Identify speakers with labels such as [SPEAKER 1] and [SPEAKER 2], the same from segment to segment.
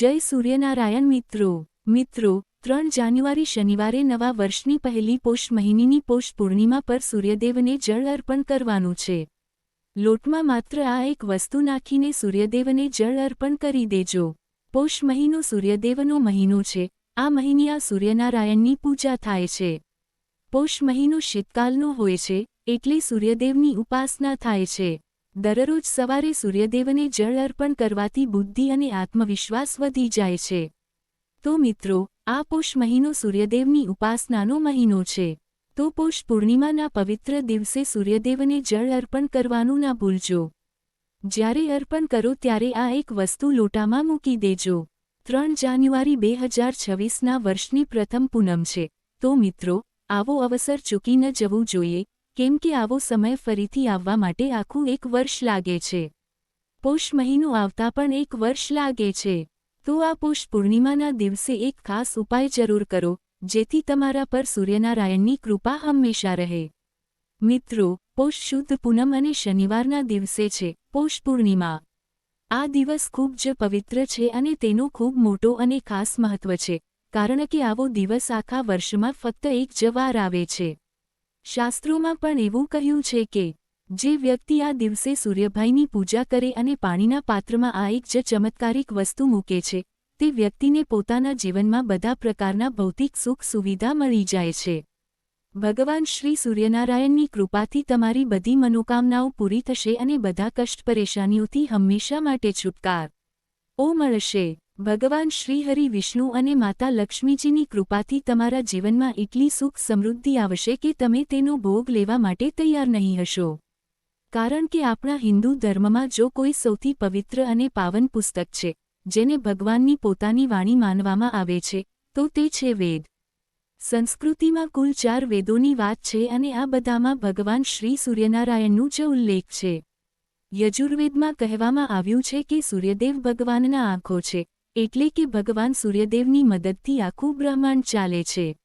[SPEAKER 1] જય સૂર્યનારાયણ મિત્રો. મિત્રો, ત્રણ જાન્યુઆરી શનિવારે નવા વર્ષની પહેલી પોષ મહિનીની પોષ પૂર્ણિમા પર સૂર્યદેવને જળ અર્પણ કરવાનું છે. લોટમાં માત્ર આ એક વસ્તુ નાખીને સૂર્યદેવને જળ અર્પણ કરી દેજો. પોષ મહિનો સૂર્યદેવનો મહિનો છે. આ મહિને આ સૂર્યનારાયણની પૂજા થાય છે. પોષ મહિનો શીતકાલનો હોય છે, એટલે સૂર્યદેવની ઉપાસના થાય છે. દરરોજ સવારે સૂર્યદેવને જળ અર્પણ કરવાથી બુદ્ધિ અને આત્મવિશ્વાસ વધી જાય છે. તો મિત્રો, આ પોષ મહિનો સૂર્યદેવની ઉપાસનાનો મહિનો છે. તો પોષ પૂર્ણિમાના પવિત્ર દિવસે સૂર્યદેવને જળ અર્પણ કરવાનું ના ભૂલજો. જ્યારે અર્પણ કરો ત્યારે આ એક વસ્તુ લોટામાં મૂકી દેજો. ત્રણ જાન્યુઆરી બે હજાર છવ્વીસના વર્ષની પ્રથમ પૂનમ છે. તો મિત્રો, આવો અવસર ચૂકી ન જવું જોઈએ. કેમ કે આવો સમય ફરીથી આવવા માટે આખું એક વર્ષ લાગે છે. પોષ મહિનો આવતા પણ એક વર્ષ લાગે છે. તો આ પોષ પૂર્ણિમાના દિવસે એક ખાસ ઉપાય જરૂર કરો, જેથી તમારા પર સૂર્યનારાયણની કૃપા હંમેશા રહે. મિત્રો, પોષ શુદ્ધ પૂનમ અને શનિવારના દિવસે છે, પોષ પૂર્ણિમા. આ દિવસ ખૂબ જ પવિત્ર છે અને તેનો ખૂબ મોટો અને ખાસ મહત્વ છે, કારણ કે આવો દિવસ આખા વર્ષમાં ફક્ત એક જ વાર આવે છે. શાસ્ત્રોમાં પણ એવું કહ્યું છે કે, જે વ્યક્તિ આ દિવસે સૂર્યભાઈની પૂજા કરે અને પાણીના પાત્રમાં આ એક જ ચમત્કારિક વસ્તુ મૂકે છે, તે વ્યક્તિને પોતાના જીવનમાં બધા પ્રકારના ભૌતિક સુખ સુવિધા મળી જાય છે. ભગવાન શ્રી સૂર્યનારાયણની કૃપાથી તમારી બધી મનોકામનાઓ પૂરી થશે અને બધા કષ્ટ પરેશાનીઓથી હંમેશા માટે છુટકાર. ઓ મળશે ભગવાન શ્રીહરિ વિષ્ણુ અને માતા લક્ષ્મીજીની કૃપાથી તમારા જીવનમાં એટલી સુખ સમૃદ્ધિ આવશે કે તમે તેનો ભોગ લેવા માટે તૈયાર નહીં હશો. કારણ કે આપણા હિન્દુ ધર્મમાં જો કોઈ સૌથી પવિત્ર અને પાવન પુસ્તક છે, જેને ભગવાનની પોતાની વાણી માનવામાં આવે છે, તો તે છે વેદ. સંસ્કૃતિમાં કુલ ચાર વેદોની વાત છે અને આ બધામાં ભગવાન શ્રી સૂર્યનારાયણનું જ ઉલ્લેખ છે. યજુર્વેદમાં કહેવામાં આવ્યું છે કે સૂર્યદેવ ભગવાનના આંખો છે એટલે કે ભગવાન સૂર્યદેવની મદદથી આખું બ્રહ્માંડ ચાલે છે.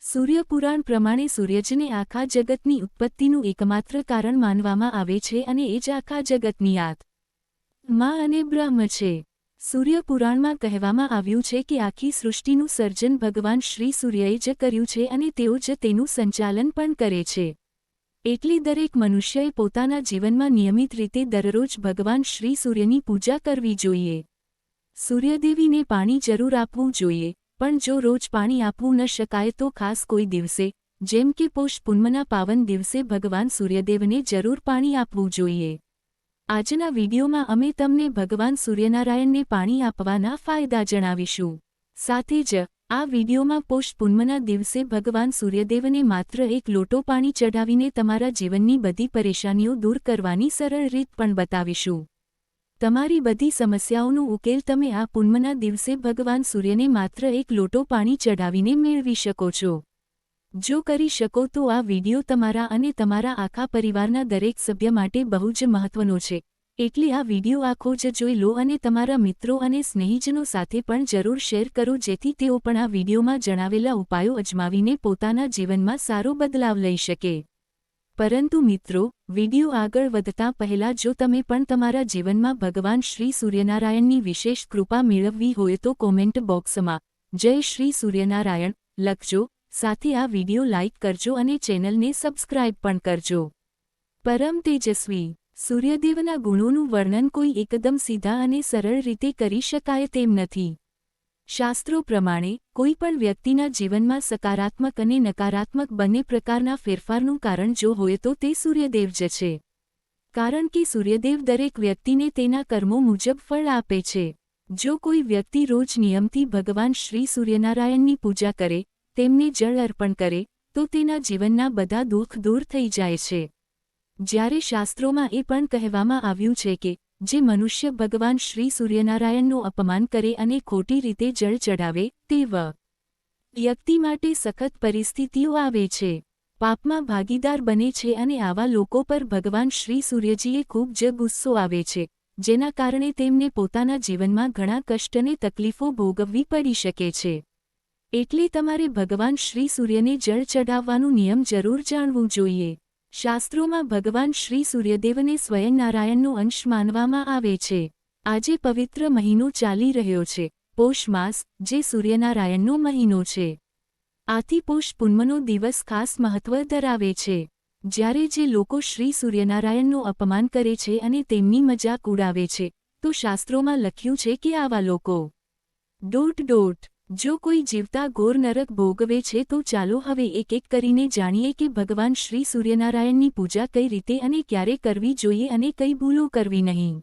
[SPEAKER 1] સૂર્યપુરાણ પ્રમાણે સૂર્યજને આખા જગતની ઉત્પત્તિનું એકમાત્ર કારણ માનવામાં આવે છે અને એ જ આખા જગતની યાદમાં અને બ્રહ્મ છે. સૂર્યપુરાણમાં કહેવામાં આવ્યું છે કે આખી સૃષ્ટિનું સર્જન ભગવાન શ્રી સૂર્યએ જ કર્યું છે અને તેઓ જ તેનું સંચાલન પણ કરે છે. એટલી દરેક મનુષ્યએ પોતાના જીવનમાં નિયમિત રીતે દરરોજ ભગવાન શ્રી સૂર્યની પૂજા કરવી જોઈએ. સૂર્યદેવીને પાણી જરૂર આપવું જોઈએ, પણ જો રોજ પાણી આપવું ન શકાય તો ખાસ કોઈ દિવસે, જેમ કે પોષ પૂનમના પાવન દિવસે ભગવાન સૂર્યદેવને જરૂર પાણી આપવું જોઈએ. આજના વિડીયોમાં અમે તમને ભગવાન સૂર્યનારાયણને પાણી આપવાના ફાયદા જણાવીશું. સાથે જ, આ વિડીયોમાં પોષ પૂનમના દિવસે ભગવાન સૂર્યદેવને માત્ર એક લોટો પાણી ચઢાવીને તમારા જીવનની બધી પરેશાનીઓ દૂર કરવાની સરળ રીત પણ બતાવીશું. તમારી બધી સમસ્યાઓનો ઉકેલ તમે આ પૂનમના દિવસે ભગવાન સૂર્યને માત્ર એક લોટો પાણી ચઢાવીને મેળવી શકો છો. જો કરી શકો તો આ વિડિયો તમારા અને તમારા આખા પરિવારના દરેક સભ્ય માટે બહુ જ મહત્વનો છે. એટલે આ વિડિયો આખો જ જોઈ લો અને તમારા મિત્રો અને સ્નેહીજનો સાથે પણ જરૂર શેર કરો જેથી તેઓ પણ આ વિડિયોમાં જણાવેલા ઉપાયો અજમાવીને પોતાના જીવનમાં સારો બદલાવ લઈ શકે. પરંતુ મિત્રો, વિડિયો આગળ વધતા પહેલા જો તમે પણ તમારા જીવનમાં ભગવાન શ્રી સૂર્યનારાયણની વિશેષ કૃપા મેળવવી હોય તો કોમેન્ટ બોક્સમાં, જય શ્રી સૂર્યનારાયણ લખજો, સાથે આ વીડિયો લાઇક કરજો અને ચેનલને સબસ્ક્રાઇબ પણ કરજો. પરમ તેજસ્વી, સૂર્યદેવના ગુણોનું વર્ણન કોઈ એકદમ સીધા અને સરળ રીતે કરી શકાય તેમ નથી. શાસ્ત્રો પ્રમાણે, કોઈ પણ વ્યક્તિના જીવનમાં સકારાત્મક અને નકારાત્મક બંને પ્રકારના ફેરફારનું કારણ જો હોય તો તે સૂર્યદેવ જ છે. કારણ કે સૂર્યદેવ દરેક વ્યક્તિને તેના કર્મો મુજબ ફળ આપે છે. જો કોઈ વ્યક્તિ રોજ નિયમથી ભગવાન શ્રી સૂર્યનારાયણની પૂજા કરે, તેમને જળ અર્પણ કરે, તો તેના જીવનના બધા દુઃખ દૂર થઈ જાય છે. જ્યારે શાસ્ત્રોમાં એ પણ કહેવામાં આવ્યું છે કે જે મનુષ્ય ભગવાન શ્રી સૂર્યનારાયણનું અપમાન કરે અને ખોટી રીતે જળ ચઢાવે, તે વ્યક્તિ માટે સખત પરિસ્થિતિઓ આવે છે. પાપમાં ભાગીદાર બને છે અને આવા લોકો પર ભગવાન શ્રી સૂર્યજીએ ખૂબ જ ગુસ્સો આવે છે, જેના કારણે તેમને પોતાના જીવનમાં ઘણા કષ્ટને તકલીફો ભોગવવી પડી શકે છે. એટલે તમારે ભગવાન શ્રી સૂર્યને જળ ચઢાવવાનું નિયમ જરૂર જાણવું જોઈએ. શાસ્ત્રોમાં ભગવાન શ્રી સૂર્યદેવને સ્વયં નારાયણનો અંશ માનવામાં આવે છે. આજે પવિત્ર મહિનો ચાલી રહ્યો છે. પોષ માસ, જે સૂર્યનારાયણનો મહિનો છે. આથી પોષ પૂનમનો દિવસ ખાસ મહત્વ ધરાવે છે. જ્યારે જે લોકો શ્રી સૂર્યનારાયણનું અપમાન કરે છે અને તેમની મજાક ઉડાવે છે, તો શાસ્ત્રોમાં લખ્યું છે કે આવા લોકો, ડોટ ડોટ જો કોઈ જીવતા ઘોર નરક ભોગવે છે તો ચાલો હવે એક એક કરીને જાણીએ કે ભગવાન શ્રી સૂર્યનારાયણની પૂજા કઈ રીતે અને ક્યારે કરવી જોઈએ અને કઈ ભૂલો કરવી નહીં.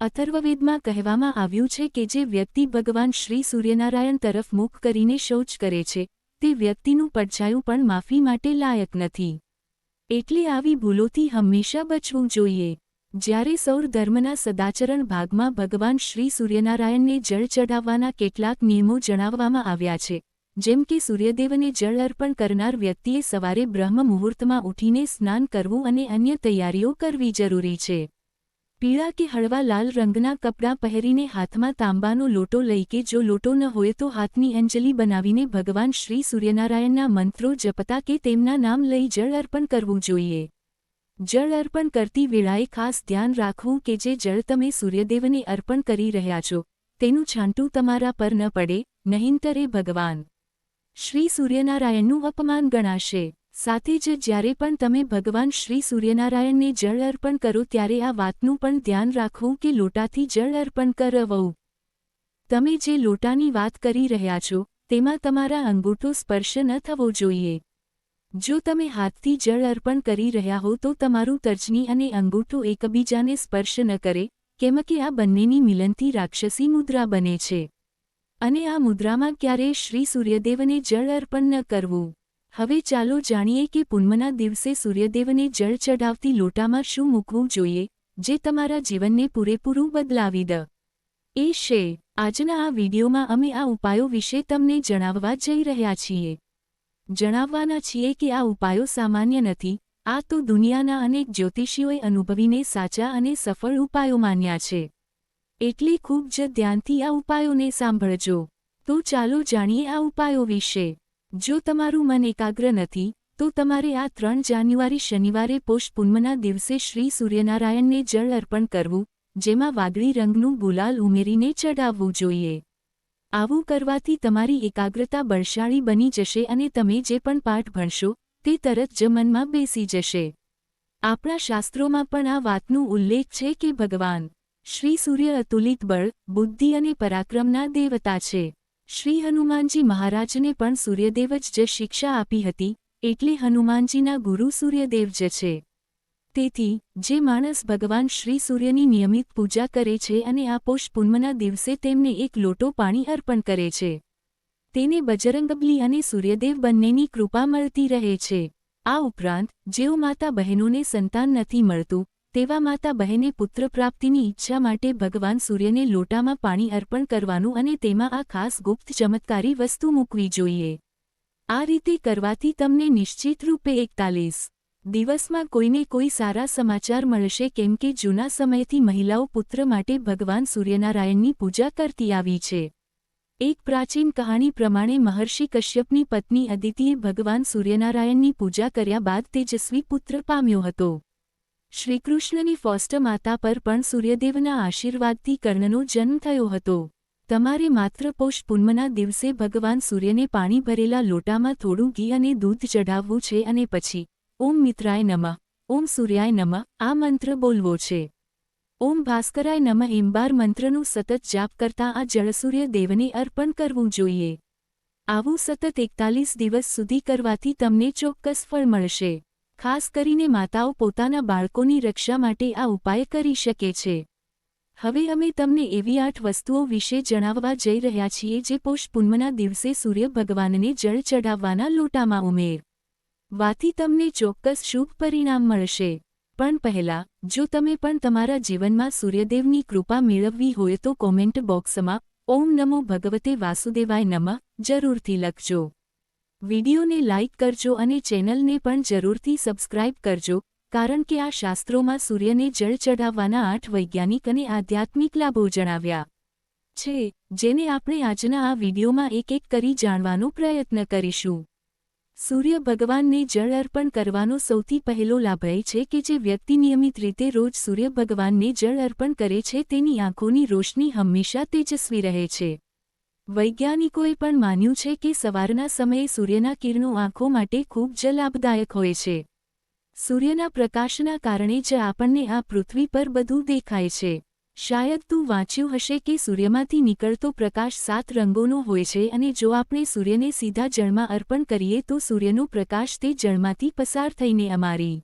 [SPEAKER 1] અથર્વવેદમાં કહેવામાં આવ્યું છે કે જે વ્યક્તિ ભગવાન શ્રી સૂર્યનારાયણ તરફ મુખ કરીને શૌચ કરે છે, તે વ્યક્તિનું પડછાયું પણ માફી માટે લાયક નથી. એટલે આવી ભૂલોથી હંમેશા બચવું જોઈએ. જ્યારે સૌર ધર્મના સદાચરણ ભાગમાં ભગવાન શ્રી સૂર્યનારાયણને જળ ચઢાવવાના કેટલાક નિયમો જણાવવામાં આવ્યા છે, જેમ કે સૂર્યદેવને જળ અર્પણ કરનાર વ્યક્તિએ સવારે બ્રહ્મ મુહૂર્તમાં ઉઠીને સ્નાન કરવું અને અન્ય તૈયારીઓ કરવી જરૂરી છે. પીળા કે હળવા લાલ રંગના કપડાં પહેરીને હાથમાં તાંબાનો લોટો લઈ કે જો લોટો ન હોય તો હાથની અંજલિ બનાવીને ભગવાન શ્રી સૂર્યનારાયણના મંત્રો જપતા કે તેમના નામ લઈ જળ અર્પણ કરવું જોઈએ. જળ અર્પણ કરતી વેળાએ ખાસ ધ્યાન રાખવું કે જે જળ તમે સૂર્યદેવને અર્પણ કરી રહ્યા છો, તેનું છાંટું તમારા પર ન પડે નહીંતરે ભગવાન. શ્રી સૂર્યનારાયણનું અપમાન ગણાશે. સાથે જ જ્યારે પણ તમે ભગવાન શ્રી સૂર્યનારાયણને જળ અર્પણ કરો ત્યારે આ વાતનું પણ ધ્યાન રાખવું કે લોટાથી જળ અર્પણ કરવવું તમે જે લોટાની વાત કરી રહ્યા છો, તેમાં તમારા અંગૂઠો સ્પર્શ ન થવો જોઈએ. જો તમે હાથથી જળ અર્પણ કરી રહ્યા હો તો તમારું તર્જની અને અંગૂઠું એકબીજાને સ્પર્શ ન કરે, કેમ કે આ બંનેની મિલનથી રાક્ષસી મુદ્રા બને છે. અને આ મુદ્રામાં ક્યારેય શ્રી સૂર્યદેવને જળ અર્પણ ન કરવું. હવે ચાલો જાણીએ કે પૂનમના દિવસે સૂર્યદેવને જળ ચઢાવતી લોટામાં શું મૂકવું જોઈએ, જે તમારા જીવનને પૂરેપૂરું બદલાવી દ. એ છે, આજના આ વિડીયોમાં અમે આ ઉપાયો વિશે તમને જણાવવા જઈ રહ્યા છીએ. જણાવવાના છીએ કે આ ઉપાયો સામાન્ય નથી. આ તો દુનિયાના અનેક જ્યોતિષીઓએ અનુભવીને સાચા અને સફળ ઉપાયો માન્યા છે. એટલે ખૂબ જ ધ્યાનથી આ ઉપાયોને સાંભળજો. તો ચાલો જાણીએ આ ઉપાયો વિશે. જો તમારું મન એકાગ્ર નથી, તો તમારે આ ત્રણ જાન્યુઆરી શનિવારે પોષ પૂનમના દિવસે શ્રી સૂર્યનારાયણને જળ અર્પણ કરવું, જેમાં વાદળી રંગનું ગુલાલ ઉમેરીને ચડાવવું જોઈએ. આવું કરવાથી તમારી એકાગ્રતા બળશાળી બની જશે અને તમે જે પણ પાઠ ભણશો, તે તરત જ મનમાં બેસી જશે. આપણા શાસ્ત્રોમાં પણ આ વાતનું ઉલ્લેખ છે કે ભગવાન શ્રી સૂર્ય અતુલિત બળ, બુદ્ધિ અને પરાક્રમના દેવતા છે. શ્રી હનુમાનજી મહારાજને પણ સૂર્યદેવ જ શિક્ષા આપી હતી, એટલે હનુમાનજીના ગુરુ સૂર્યદેવ જ છે. તેથી, જે માણસ ભગવાન શ્રી સૂર્યની નિયમિત પૂજા કરે છે અને આ પોષ પૂનમના દિવસે તેમને એક લોટો પાણી અર્પણ કરે છે. તેને બજરંગબલી અને સૂર્યદેવ બંનેની કૃપા મળતી રહે છે. આ ઉપરાંત, જેઓ માતા બહેનોને સંતાન નથી મળતું, તેવા માતા બહેને પુત્ર પ્રાપ્તિની ઈચ્છા માટે ભગવાન સૂર્યને લોટામાં પાણી અર્પણ કરવાનું અને તેમાં આ ખાસ ગુપ્ત ચમત્કારી વસ્તુ મૂકવી જોઈએ. આ રીતે કરવાથી તમને નિશ્ચિત રૂપે એકતાલીસ દિવસમાં કોઈને કોઈ સારા સમાચાર મળશે કેમ કે જૂના સમયથી મહિલાઓ પુત્ર માટે ભગવાન સૂર્યનારાયણની પૂજા કરતી આવી છે. એક પ્રાચીન કહાણી પ્રમાણે મહર્ષિ કશ્યપની પત્ની અદિતિએ ભગવાન સૂર્યનારાયણની પૂજા કર્યા બાદ તેજસ્વી પુત્ર પામ્યો હતો. શ્રીકૃષ્ણની ફોસ્ટ માતા પર પણ સૂર્યદેવના આશીર્વાદથી કર્ણનો જન્મ થયો હતો. તમારે માત્ર પોષ પૂનમના દિવસે ભગવાન સૂર્યને પાણી ભરેલા લોટામાં થોડું ઘી અને દૂધ ચઢાવવું છે અને પછી ઓમ મિત્રાય નમઃ. ઓમ સૂર્યાય નમઃ. આ મંત્ર બોલવો છે. ઓમ ભાસ્કરાય નમઃ એમ મંત્રનું સતત જાપ કરતા આ જળસૂર્ય દેવને અર્પણ કરવું જોઈએ. આવું સતત એકતાલીસ દિવસ સુધી કરવાથી તમને ચોક્કસ ફળ મળશે. ખાસ કરીને માતાઓ પોતાના બાળકોની રક્ષા માટે આ ઉપાય કરી શકે છે. હવે અમે તમને એવી આઠ વસ્તુઓ વિશે જણાવવા જઈ રહ્યા છીએ જે પોષ પૂનમના દિવસે સૂર્ય ભગવાનને જળ ચઢાવવાના લોટામાં ઉમેર. વાથી તમને ચોક્કસ શુભ પરિણામ મળશે. પણ પહેલાં, જો તમે પણ તમારા જીવનમાં સૂર્યદેવની કૃપા મેળવવી હોય તો કોમેન્ટ બોક્સમાં, ઓમ નમો ભગવતે વાસુદેવાય નમઃ, જરૂરથી લખજો. વિડીયોને લાઇક કરજો અને ચેનલને પણ જરૂરથી સબસ્ક્રાઇબ કરજો, કારણ કે આ શાસ્ત્રોમાં સૂર્યને જળ ચઢાવવાના આઠ વૈજ્ઞાનિક અને આધ્યાત્મિક લાભો જણાવ્યા છે, જેને આપણે આજના આ વિડીયોમાં એક એક કરી જાણવાનો પ્રયત્ન કરીશું. સૂર્ય ભગવાનને જળ અર્પણ કરવાનો સૌથી પહેલો લાભ એ છે કે જે વ્યક્તિ નિયમિત રીતે રોજ સૂર્ય ભગવાનને જળ અર્પણ કરે છે તેની આંખોની રોશની હંમેશા તેજસ્વી રહે છે. વૈજ્ઞાનિકોએ પણ માન્યું છે કે સવારના સમયે સૂર્યના કિરણો આંખો માટે ખૂબ જ લાભદાયક હોય છે. સૂર્યના પ્રકાશના કારણે જ આપણને આ પૃથ્વી પર બધું દેખાય છે. શાયદ તું વાંચ્યું હશે કે સૂર્યમાંથી નીકળતો પ્રકાશ સાત રંગોનો હોય છે અને જો આપણે સૂર્યને સીધા જળમાં અર્પણ કરીએ તો સૂર્યનો પ્રકાશ તે જળમાંથી પસાર થઈને અમારી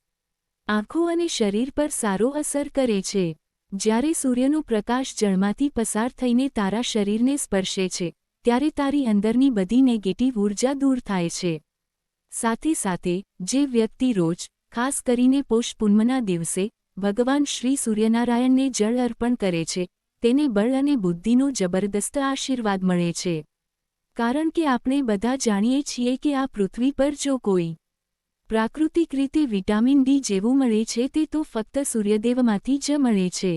[SPEAKER 1] આંખો અને શરીર પર સારો અસર કરે છે. જ્યારે સૂર્યનો પ્રકાશ જળમાંથી પસાર થઈને તારા શરીરને સ્પર્શે છે, ત્યારે તારી અંદરની બધી નેગેટિવ ઊર્જા દૂર થાય છે. સાથે સાથે, જે વ્યક્તિ રોજ, ખાસ કરીને પોષ પૂનમના દિવસે ભગવાન શ્રી સૂર્યનારાયણને જળ અર્પણ કરે છે, તેને બળ અને બુદ્ધિનો જબરદસ્ત આશીર્વાદ મળે છે. કારણ કે આપણે બધા જાણીએ છીએ કે આ પૃથ્વી પર જો કોઈ પ્રાકૃતિક રીતે વિટામિન ડી જેવું મળે છે તે તો ફક્ત સૂર્યદેવમાંથી જ મળે છે.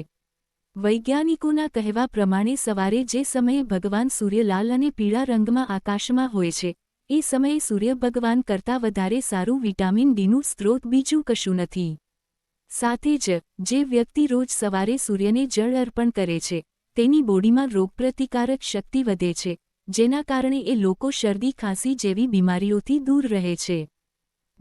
[SPEAKER 1] વૈજ્ઞાનિકોના કહેવા પ્રમાણે સવારે જે સમયે ભગવાન સૂર્ય લાલ અને પીળા રંગમાં આકાશમાં હોય છે, એ સમયે સૂર્ય ભગવાન કરતાં વધારે સારું વિટામિન ડીનું સ્ત્રોત બીજું કશું નથી. સાથે જ, જે વ્યક્તિ રોજ સવારે સૂર્યને જળ અર્પણ કરે છે, તેની બોડીમાં રોગપ્રતિકારક શક્તિ વધે છે, જેના કારણે એ લોકો શરદી, ખાંસી જેવી બીમારીઓથી દૂર રહે છે.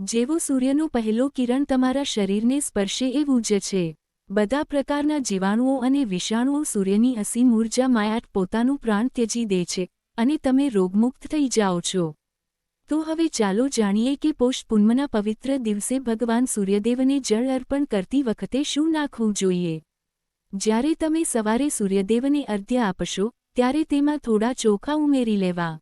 [SPEAKER 1] જેવો સૂર્યનો પહેલો કિરણ તમારા શરીરને સ્પર્શે એવું જ છે. બધા પ્રકારના જીવાણુઓ અને વિષાણુઓ સૂર્યની અસીમ ઊર્જા માયાટ પોતાનું પ્રાણ ત્યજી દે છે, અને તમે રોગમુક્ત થઈ જાઓ છો. તો હવે ચાલો જાણીએ કે પોષ પૂનમના પવિત્ર દિવસે ભગવાન સૂર્યદેવને જળ અર્પણ કરતી વખતે શું નાખવું જોઈએ? જ્યારે તમે સવારે સૂર્યદેવને અર્ધ્ય આપશો, ત્યારે તેમાં થોડા ચોખા ઉમેરી લેવા.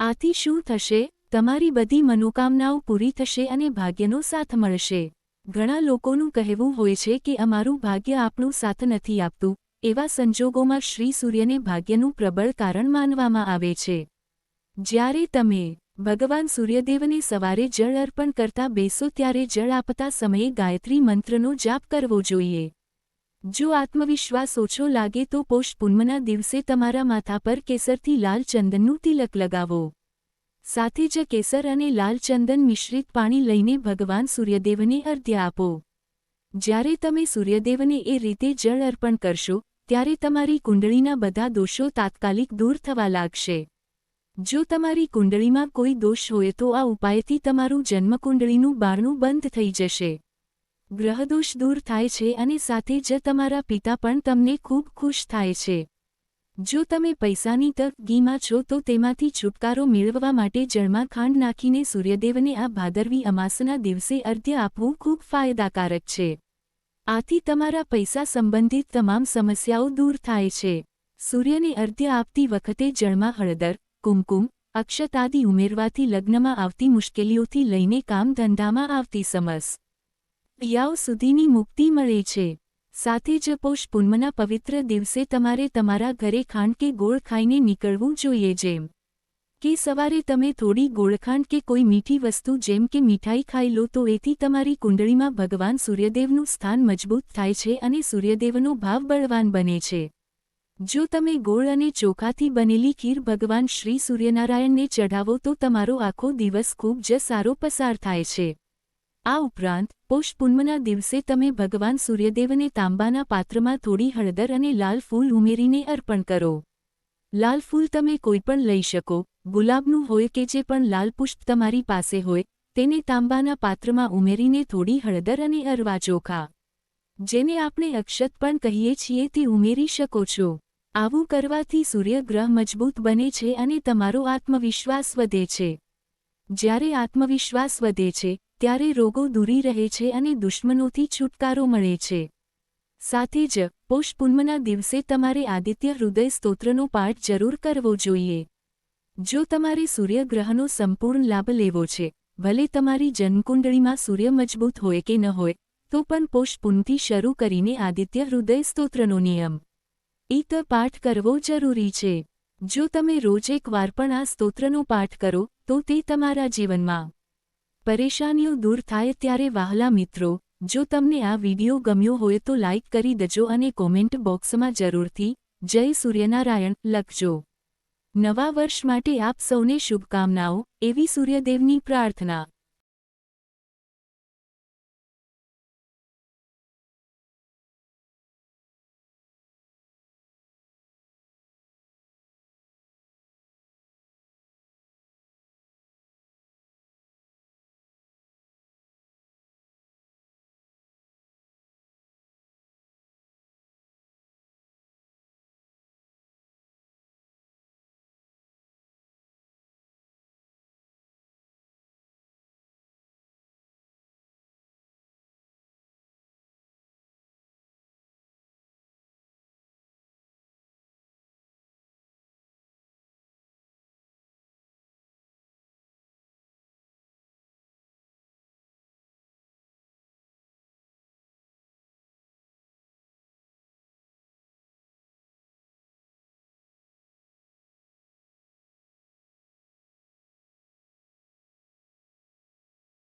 [SPEAKER 1] આથી શું થશે? તમારી બધી મનોકામનાઓ પૂરી થશે અને ભાગ્યનો સાથ મળશે. ઘણા લોકોનું કહેવું હોય છે કે અમારું ભાગ્ય આપણું સાથ નથી આપતું, એવા સંજોગોમાં શ્રી સૂર્યને ભાગ્યનું પ્રબળ કારણ માનવામાં આવે છે. જ્યારે તમે ભગવાન સૂર્યદેવને સવારે જળ અર્પણ કરતા બેસો ત્યારે જળ આપતા સમયે ગાયત્રી મંત્રનો જાપ કરવો જોઈએ. જો આત્મવિશ્વાસ ઓછો લાગે તો પોષ પૂનમના દિવસે તમારા માથા પર કેસરથી લાલ ચંદનનું તિલક લગાવો. સાથે જ કેસર અને લાલ ચંદન મિશ્રિત પાણી લઈને ભગવાન સૂર્યદેવને અર્ધ્ય આપો. જ્યારે તમે સૂર્યદેવને એ રીતે જળ અર્પણ કરશો, ત્યારે તમારી કુંડળીના બધા દોષો તાત્કાલિક દૂર થવા લાગશે. જો તમારી કુંડળીમાં કોઈ દોષ હોય તો આ ઉપાયથી તમારું જન્મકુંડળીનું બારણું બંધ થઈ જશે. ગ્રહદોષ દૂર થાય છે અને સાથે જ તમારા પિતા પણ તમને ખૂબ ખુશ થાય છે. જો તમે પૈસાની તક ગીમાં છો તો તેમાંથી છુટકારો મેળવવા માટે જળમાં ખાંડ નાખીને સૂર્યદેવને આ ભાદરવી અમાસના દિવસે અર્ધ્ય આપવું ખૂબ ફાયદાકારક છે. આથી તમારા પૈસા સંબંધિત તમામ સમસ્યાઓ દૂર થાય છે. સૂર્યને અર્ધ્ય આપતી વખતે જળમાં હળદર કુમકુમ, અક્ષતાદિ ઉમેરવાથી લગ્નમાં આવતી મુશ્કેલીઓથી લઈને કામ ધંધામાં આવતી સમસ. યાઓ સુધીની મુક્તિ મળે છે. સાથે જ પોષ પૂનમના પવિત્ર દિવસે તમારે તમારા ઘરે ખાંડ કે ગોળ ખાઈને નીકળવું જોઈએ જેમ કે સવારે તમે થોડી ગોળખાંડ કે કોઈ મીઠી વસ્તુ જેમ કે મીઠાઈ ખાઈ લો તો એથી તમારી કુંડળીમાં ભગવાન સૂર્યદેવનું સ્થાન મજબૂત થાય છે અને સૂર્યદેવનો ભાવ બળવાન બને છે. જો તમે ગોળ અને ચોખાથી બનેલી ખીર ભગવાન શ્રી સૂર્યનારાયણને ચઢાવો તો તમારો આખો દિવસ ખૂબ જ સારો પસાર થાય છે. આ ઉપરાંત, પોષ પૂનમના દિવસે તમે ભગવાન સૂર્યદેવને તાંબાના પાત્રમાં થોડી હળદર અને લાલ ફૂલ ઉમેરીને અર્પણ કરો. લાલ ફૂલ તમે કોઈ પણ લઈ શકો, ગુલાબનું હોય કે જે પણ લાલ પુષ્પ તમારી પાસે હોય, તેને તાંબાના પાત્રમાં ઉમેરીને થોડી હળદર અને અરવા ચોખા. જેને આપણે અક્ષત પણ કહીએ છીએ તે ઉમેરી શકો છો. આવું કરવાથી સૂર્યગ્રહ મજબૂત બને છે અને તમારો આત્મવિશ્વાસ વધે છે. જ્યારે આત્મવિશ્વાસ વધે છે, ત્યારે રોગો દૂરી રહે છે અને દુશ્મનોથી છુટકારો મળે છે. સાથે જ, પોષ પૂનમના દિવસે તમારે આદિત્ય હૃદય સ્તોત્રનો પાઠ જરૂર કરવો જોઈએ. જો તમારે સૂર્યગ્રહનો સંપૂર્ણ લાભ લેવો છે, ભલે તમારી જન્મકુંડળીમાં સૂર્ય મજબૂત હોય કે ન હોય, તો પણ પોષ પૂનથી શરૂ કરીને આદિત્ય હૃદય સ્તોત્રનો નિયમ. ઈત પાઠ કરવો જરૂરી છે. જો તમે રોજ એકવાર પણ આ સ્તોત્રનો પાઠ કરો, તો તે તમારા જીવનમાં પરેશાનીઓ દૂર થાય ત્યારે વહાલા મિત્રો, જો તમને આ વિડિયો ગમ્યો હોય તો લાઇક કરી દેજો અને કોમેન્ટ બોક્સમાં જરૂરથી, જય સૂર્યનારાયણ લખજો. નવા વર્ષ માટે આપ સૌને શુભકામનાઓ, એવી સૂર્યદેવની પ્રાર્થના.